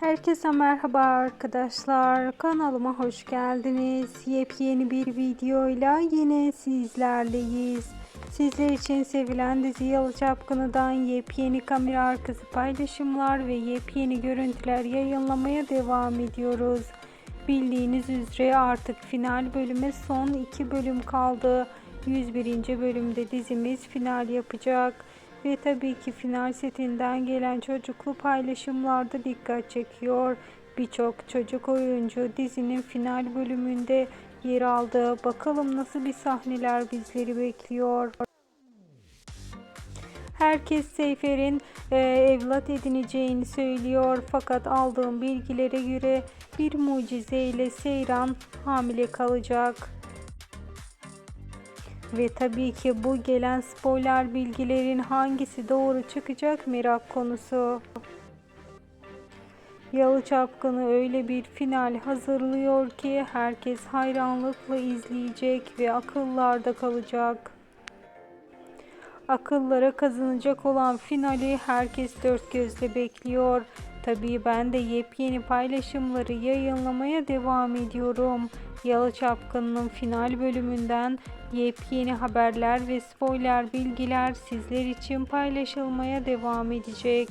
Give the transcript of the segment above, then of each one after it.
Herkese merhaba arkadaşlar. Kanalıma hoş geldiniz. Yepyeni bir videoyla yine sizlerleyiz. Sizler için sevilen dizi Yalı Çapkını'dan yepyeni kamera arkası paylaşımlar ve yepyeni görüntüler yayınlamaya devam ediyoruz. Bildiğiniz üzere artık final bölüme son 2 bölüm kaldı. 101. bölümde dizimiz final yapacak. Ve tabii ki final setinden gelen çocuklu paylaşımlarda dikkat çekiyor. Birçok çocuk oyuncu dizinin final bölümünde yer aldı. Bakalım nasıl bir sahneler bizleri bekliyor. Herkes Seyfer'in e, evlat edineceğini söylüyor fakat aldığım bilgilere göre bir mucizeyle Seyran hamile kalacak. Ve tabii ki bu gelen spoiler bilgilerin hangisi doğru çıkacak merak konusu. Yalı Çapkını öyle bir final hazırlıyor ki herkes hayranlıkla izleyecek ve akıllarda kalacak. Akıllara kazanacak olan finali herkes dört gözle bekliyor. Tabii ben de yepyeni paylaşımları yayınlamaya devam ediyorum. Yalı Çapkını'nın final bölümünden yepyeni haberler ve spoiler bilgiler sizler için paylaşılmaya devam edecek.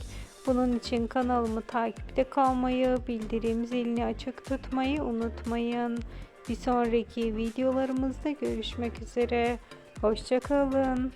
Bunun için kanalımı takipte kalmayı, bildirim zilini açık tutmayı unutmayın. Bir sonraki videolarımızda görüşmek üzere. Hoşçakalın.